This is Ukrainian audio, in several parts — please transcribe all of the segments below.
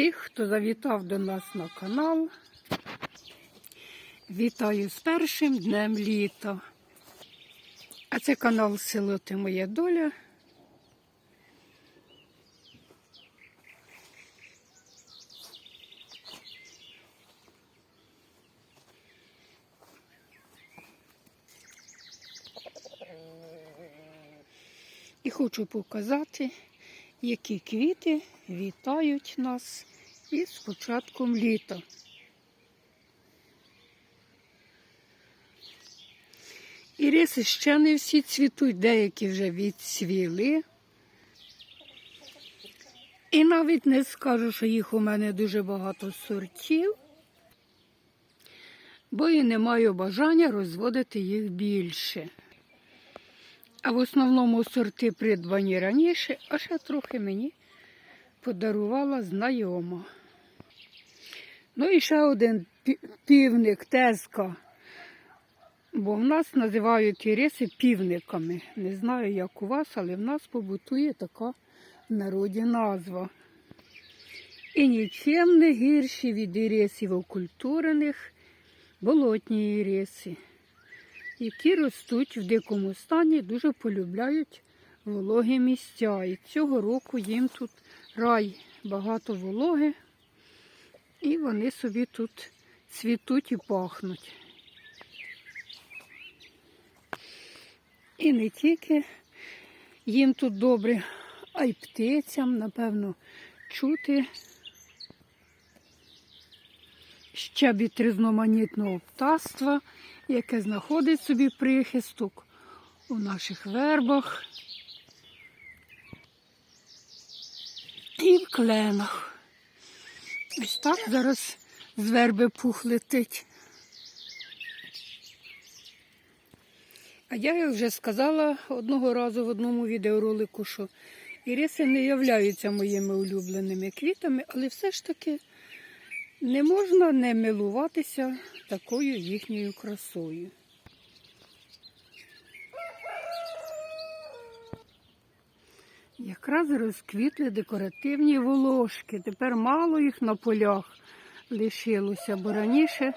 всіх, хто завітав до нас на канал. Вітаю з першим днем літа. А це канал Село Ти Моя Доля. І хочу показати, які квіти вітають нас із початком літа. Іриси ще не всі цвітуть, деякі вже відцвіли. І навіть не скажу, що їх у мене дуже багато сортів, бо і не маю бажання розводити їх більше. А в основному сорти придбані раніше, а ще трохи мені подарувала знайома. Ну і ще один півник, тезка. Бо в нас називають іриси півниками. Не знаю, як у вас, але в нас побутує така в народі назва. І нічим не гірші від ірисів окультурених болотні іриси які ростуть в дикому стані, дуже полюбляють вологі місця. І цього року їм тут рай багато вологи, і вони собі тут цвітуть і пахнуть. І не тільки їм тут добре, а й птицям, напевно, чути щебіт різноманітного птаства, яке знаходить собі прихисток у наших вербах і в кленах. Ось так зараз з верби пух летить. А я вже сказала одного разу в одному відеоролику, що іриси не являються моїми улюбленими квітами, але все ж таки не можна не милуватися такою їхньою красою. Якраз розквітли декоративні волошки. Тепер мало їх на полях лишилося, бо раніше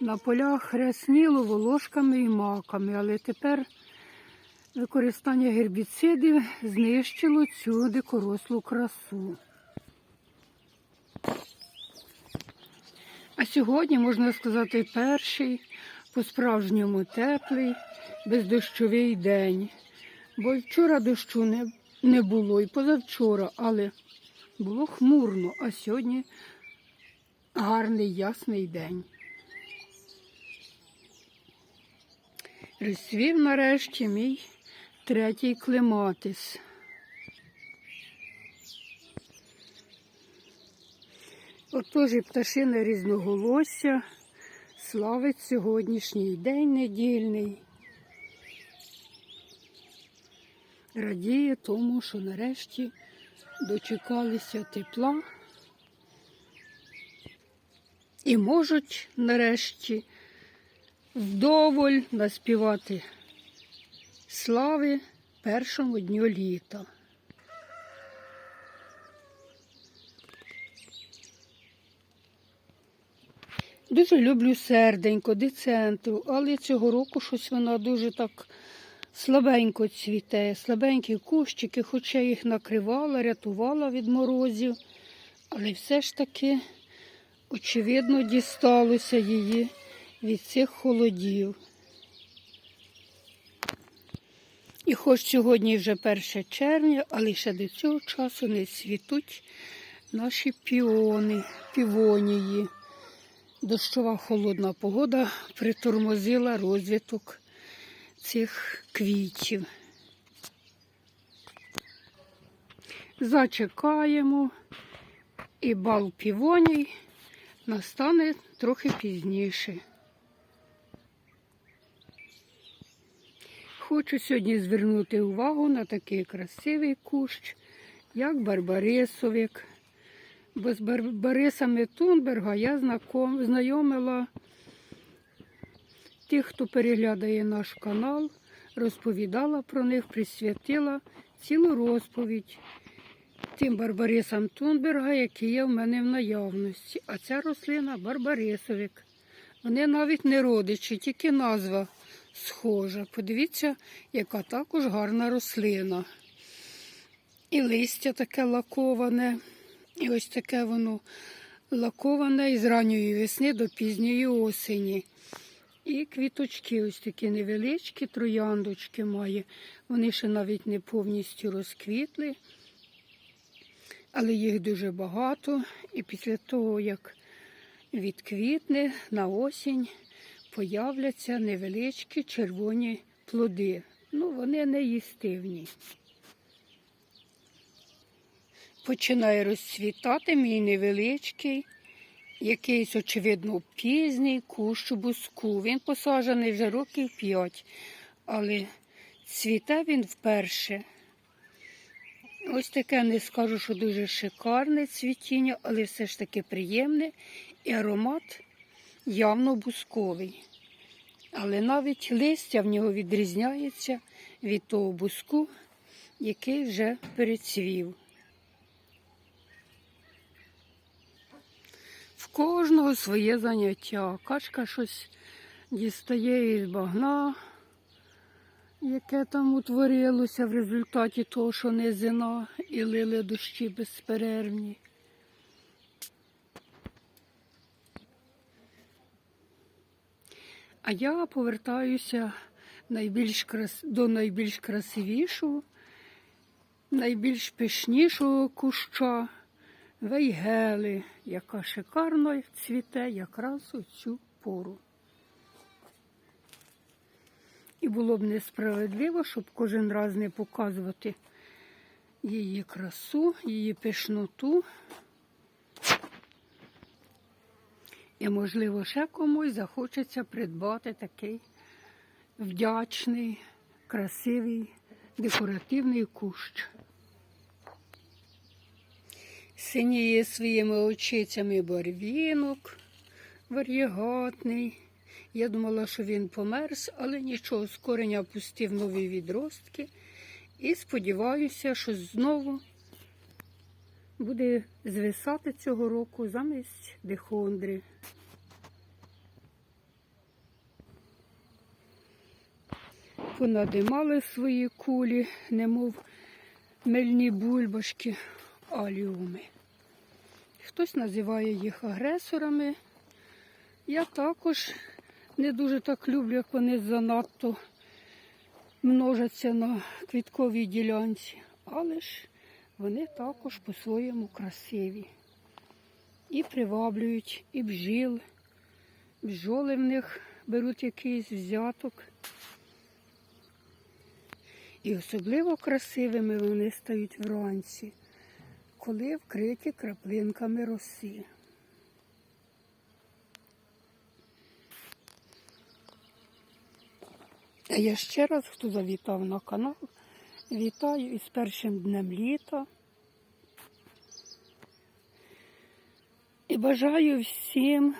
на полях рясніло волошками і маками, але тепер використання гербіцидів знищило цю дикорослу красу. А сьогодні, можна сказати, перший по-справжньому теплий, бездощовий день. Бо вчора дощу не, не було, і позавчора, але було хмурно, а сьогодні гарний ясний день. Розцвів нарешті мій третій клематис. Отож і пташине різноголосся славить сьогоднішній день недільний. Радіє тому, що нарешті дочекалися тепла і можуть нарешті вдоволь наспівати слави першому дню літа. Дуже люблю серденько, децентру, але цього року щось вона дуже так слабенько цвіте, слабенькі кущики, хоча їх накривала, рятувала від морозів, але все ж таки, очевидно, дісталося її від цих холодів. І хоч сьогодні вже 1 червня, але ще до цього часу не цвітуть наші піони, півонії. Дощова холодна погода притормозила розвиток цих квітів. Зачекаємо, і бал півоній настане трохи пізніше. Хочу сьогодні звернути увагу на такий красивий кущ, як барбарисовик. Бо з Барбарисами Тунберга я знайомила тих, хто переглядає наш канал, розповідала про них, присвятила цілу розповідь тим барбарисам Тунберга, які є в мене в наявності. А ця рослина барбарисовик. Вони навіть не родичі, тільки назва схожа. Подивіться, яка також гарна рослина. І листя таке лаковане, і ось таке воно лаковане із ранньої весни до пізньої осені. І квіточки ось такі невеличкі, трояндочки має. Вони ще навіть не повністю розквітли, але їх дуже багато. І після того, як відквітне на осінь, появляться невеличкі червоні плоди. Ну, вони не їстивні. Починає розцвітати мій невеличкий, якийсь, очевидно, пізній кущ буску. Він посаджений вже років п'ять, але цвіте він вперше. Ось таке не скажу, що дуже шикарне цвітіння, але все ж таки приємне і аромат явно бусковий. Але навіть листя в нього відрізняється від того буску, який вже перецвів. В кожного своє заняття. Качка щось дістає із багна, яке там утворилося в результаті того, що низина і лили дощі безперервні. А я повертаюся найбільш крас... до найбільш красивішого, найбільш пишнішого куща вейгели, яка шикарно цвіте якраз у цю пору. І було б несправедливо, щоб кожен раз не показувати її красу, її пишноту. І, можливо, ще комусь захочеться придбати такий вдячний, красивий, декоративний кущ. Синіє своїми очицями барвінок, вар'єгатний. Я думала, що він померз, але нічого, з кореня пустив нові відростки. І сподіваюся, що знову буде звисати цього року замість дихондри. Понадимали свої кулі, немов мильні бульбашки, аліуми. Хтось називає їх агресорами. Я також не дуже так люблю, як вони занадто множаться на квітковій ділянці, але ж вони також по-своєму красиві. І приваблюють, і бджіл. Бджоли в них беруть якийсь взяток. І особливо красивими вони стають вранці, коли вкриті краплинками роси. А я ще раз, хто завітав на канал, вітаю із першим днем літа. І бажаю всім,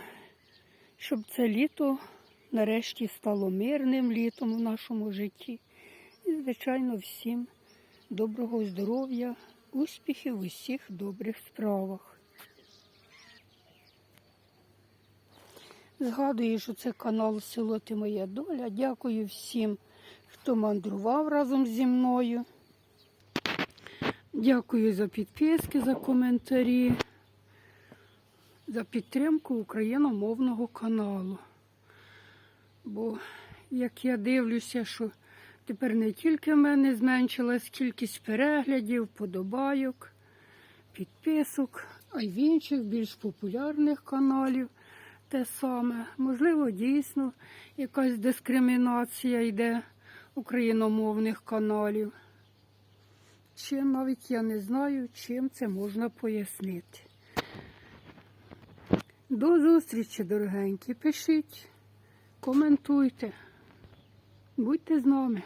щоб це літо нарешті стало мирним літом у нашому житті. І, звичайно, всім доброго здоров'я, успіхів у всіх добрих справах. Згадую, що це канал Село Ти Моя Доля. Дякую всім, хто мандрував разом зі мною. Дякую за підписки, за коментарі, за підтримку україномовного каналу. Бо як я дивлюся, що тепер не тільки в мене зменшилась кількість переглядів, подобайок, підписок, а й в інших більш популярних каналів те саме. Можливо, дійсно якась дискримінація йде україномовних каналів. Чим навіть я не знаю, чим це можна пояснити. До зустрічі, дорогенькі. Пишіть, коментуйте. Будьте з нами.